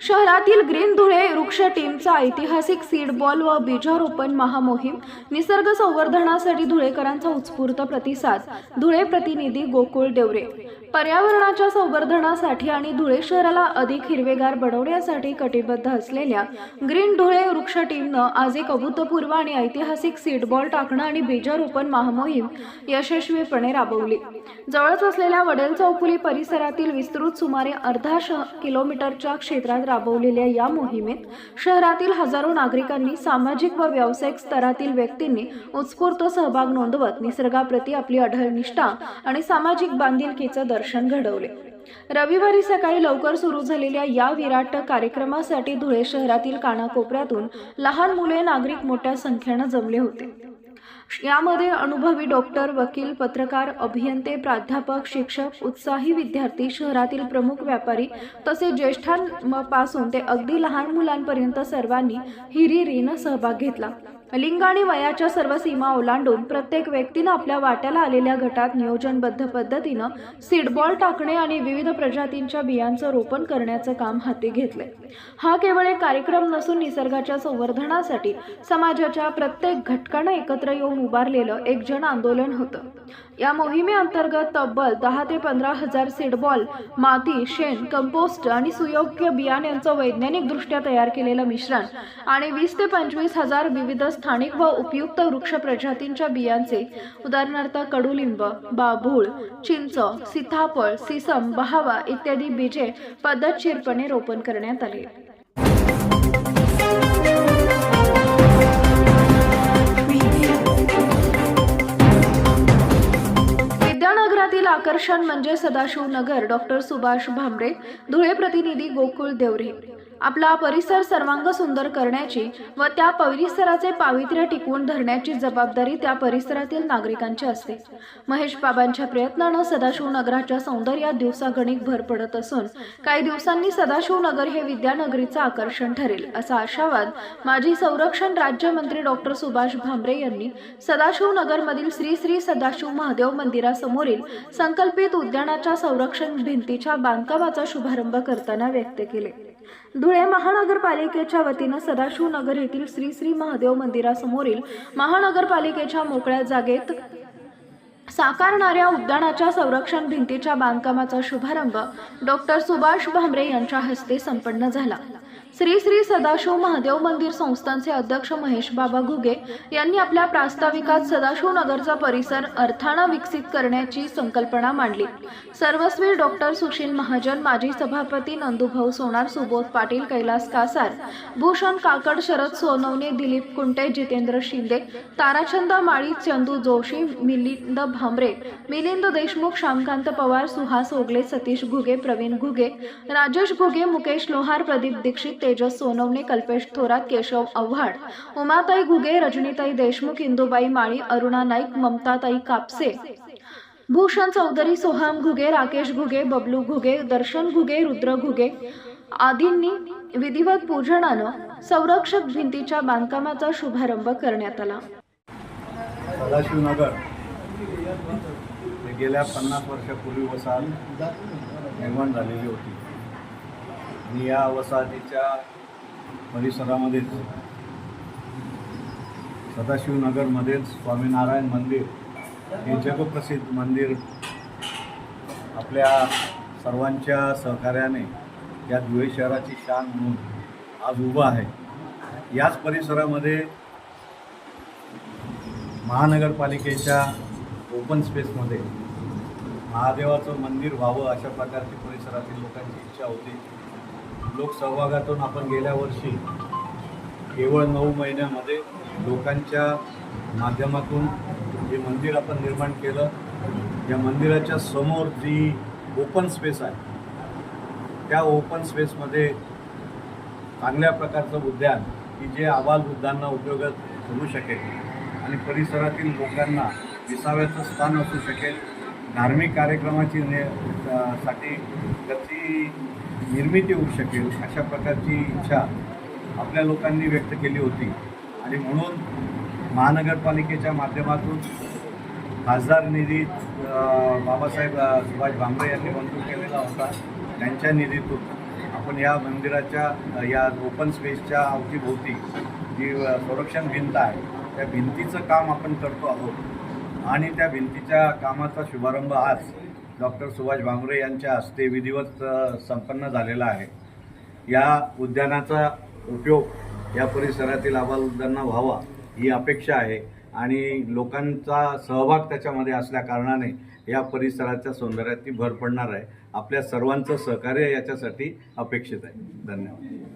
शहरातील ग्रीन धुळे वृक्ष टीमचा ऐतिहासिक सीड बॉल व बीजारोपण महामोहीम निसर्ग संवर्धनासाठी धुळेकरांचा उत्स्फूर्त प्रतिसाद. धुळे प्रतिनिधी गोकुळ देवरे. पर्यावरणाच्या संवर्धनासाठी आणि धुळे शहराला अधिक हिरवेगार बनवण्यासाठी कटिबद्ध असलेल्या ग्रीन धुळे वृक्ष टीमनं आज एक अभूतपूर्व आणि ऐतिहासिक सीड बॉल टाकणं आणि बीजारोपण महामोहीम यशस्वीपणे राबवली. जवळच असलेल्या वडेल चौफुली परिसरातील विस्तृत सुमारे अर्धा श किलोमीटरच्या क्षेत्रात राबवलेल्या या मोहिमेत शहरातील हजारो नागरिकांनी सामाजिक व व्यावसायिक स्तरातील व्यक्तींनी उत्स्फूर्त सहभाग नोंदवत निसर्गाप्रती आपली अढळ निष्ठा आणि सामाजिक बांधिलकीचं दर्शन घडवले. रविवारी सकाळी लवकर सुरू झालेल्या या विराट कार्यक्रमासाठी धुळे शहरातील कानाकोपऱ्यातून लहान मुले नागरिक मोठ्या संख्येनं जमले होते. यामध्ये अनुभवी डॉक्टर वकील पत्रकार अभियंते प्राध्यापक शिक्षक उत्साही विद्यार्थी शहरातील प्रमुख व्यापारी तसेच ज्येष्ठांपासून ते अगदी लहान मुलांपर्यंत सर्वांनी हिरिरीनं सहभाग घेतला. लिंग आणि वयाच्या सर्व सीमा ओलांडून प्रत्येक व्यक्तीनं आपल्या वाट्याला आलेल्या गटात नियोजनबद्ध पद्धतीनं सीडबॉल टाकणे आणि विविध प्रजातींच्या बियांचं रोपण करण्याचं काम हाती घेतले हा केवळ एक कार्यक्रम नसून निसर्गाच्या संवर्धनासाठी समाजाच्या प्रत्येक घटकानं एकत्र येऊन उभारलेलं एक जन आंदोलन होतं. या मोहिमेअंतर्गत तब्बल दहा ते पंधरा हजार सीडबॉल माती शेण कंपोस्ट आणि सुयोग्य बियाण्यांचं वैज्ञानिकदृष्ट्या तयार केलेलं मिश्रण आणि वीस ते पंचवीस हजार विविध स्थानिक व उपयुक्त वृक्ष प्रजातींच्या बियांचे उदाहरणार्थ कडुलिंब बाभूळ चिंच सीताफळ सिसम बहावा इत्यादी बीजे पद्धतशीरपणे रोपण करण्यात आले. विद्यानगरातील आकर्षण म्हणजे सदाशिव नगर डॉक्टर सुभाष भामरे धुळे प्रतिनिधी गोकुळ देवरे. आपला परिसर सर्वांग सुंदर करण्याची व त्या परिसराचे पावित्र्य टिकवून धरण्याची जबाबदारी त्या परिसरातील नागरिकांची असते. महेश बाबांच्या प्रयत्नानं सदाशिव नगराच्या सौंदर्यात दिवसागणिक भर पडत असून काही दिवसांनी सदाशिव नगर हे विद्यानगरीचं आकर्षण ठरेल असा आशावाद माजी संरक्षण राज्यमंत्री डॉक्टर सुभाष भामरे यांनी सदाशिव नगरमधील श्री श्री सदाशिव महादेव मंदिरासमोरील संकल्पित उद्यानाच्या संरक्षण भिंतीच्या बांधकामाचा शुभारंभ करताना व्यक्त केले. धुळे महानगरपालिकेच्या वतीनं सदाशिवनगर येथील श्री श्री महादेव मंदिरासमोरील महानगरपालिकेच्या मोकळ्या जागेत साकारणाऱ्या उद्यानाच्या संरक्षण भिंतीच्या बांधकामाचा शुभारंभ डॉक्टर सुभाष भामरे यांच्या हस्ते संपन्न झाला. श्री श्री सदाशिव महादेव मंदिर संस्थांचे अध्यक्ष महेश बाबा घुगे यांनी आपल्या प्रास्ताविकात सदाशिव नगरचा परिसर अर्थाना विकसित करण्याची संकल्पना मांडली. सर्वस्वी डॉक्टर सुशील महाजन माजी सभापती नंदुभाऊ सोनार सुबोध पाटील कैलास कासार भूषण काकड शरद सोनवणे दिलीप कुंटे जितेंद्र शिंदे ताराचंद माळी चंदू जोशी मिलिंद भांबरे मिलिंद देशमुख श्यामकांत पवार सुहास ओगले सतीश घुगे प्रवीण घुगे राजेश घुगे मुकेश लोहार प्रदीप दीक्षित तेजस सोनवणे कल्पेश थोरात केशव आव्हाड उमाताई घुगे रजनीताई देशमुख इंदुबाई माळी अरुणा नाईक ममताताई कापसे. भूषण चौधरी सोहम घुगे राकेश घुगे बबलू घुगे दर्शन घुगे रुद्र घुगे आदींनी विधिवत पूजनानं संरक्षक भिंतीच्या बांधकामाचा शुभारंभ करण्यात आला. सदाशिवनगर गेल्या पन्नास वर्षापूर्वी वसाहत निर्माण झालेली होती. आणि या वसाहतीच्या परिसरामध्येच. सदाशिवनगरमध्येच स्वामीनारायण मंदिर हे जगप्रसिद्ध मंदिर आपल्या सर्वांच्या सहकार्याने या धुळे शहराची शान म्हणून आज उभं आहे. याच परिसरामध्ये महानगरपालिकेच्या ओपन स्पेसमध्ये महादेवाचं मंदिर व्हावं अशा प्रकारची परिसरातील लोकांची इच्छा होती. लोकसहभागातून आपण गेल्या वर्षी केवळ नऊ महिन्यामध्ये लोकांच्या माध्यमातून जे मंदिर आपण निर्माण केलं या मंदिराच्या समोर जी ओपन स्पेस आहे त्या ओपन स्पेसमध्ये चांगल्या प्रकारचं उद्यान की जे आबालवृद्धांना उपयोगात करू शकेल आणि परिसरातील लोकांना विसाव्याचं स्थान असू शकेल. धार्मिक कार्यक्रमाची ने साठी गती निर्मिती होऊ शकेल अशा प्रकारची इच्छा आपल्या लोकांनी व्यक्त केली होती. आणि म्हणून महानगरपालिकेच्या माध्यमातून खासदार निधी बाबासाहेब सुभाष भामरे यांनी मंजूर केलेला होता. त्यांच्या निधीतून आपण या मंदिराच्या या ओपन स्पेसच्या अवतीभोवती जी संरक्षण भिंत आहे त्या भिंतीचं काम आपण करतो आहोत. आणि त्या भिंतीच्या कामाचा शुभारंभ आज डॉक्टर सुभाष भामरे यांच्या हस्ते विधिवत संपन्न झालेला आहे. या उद्यानाचा उपयोग या परिसरातील आबालवृद्धांना व्हावा ही अपेक्षा आहे आणि लोकांचा सहभाग त्याच्यामध्ये असल्याकारणाने या परिसराच्या सौंदर्यात ती भर पडणार आहे. आपल्या सर्वांचं सहकार्य याच्यासाठी अपेक्षित आहे. धन्यवाद.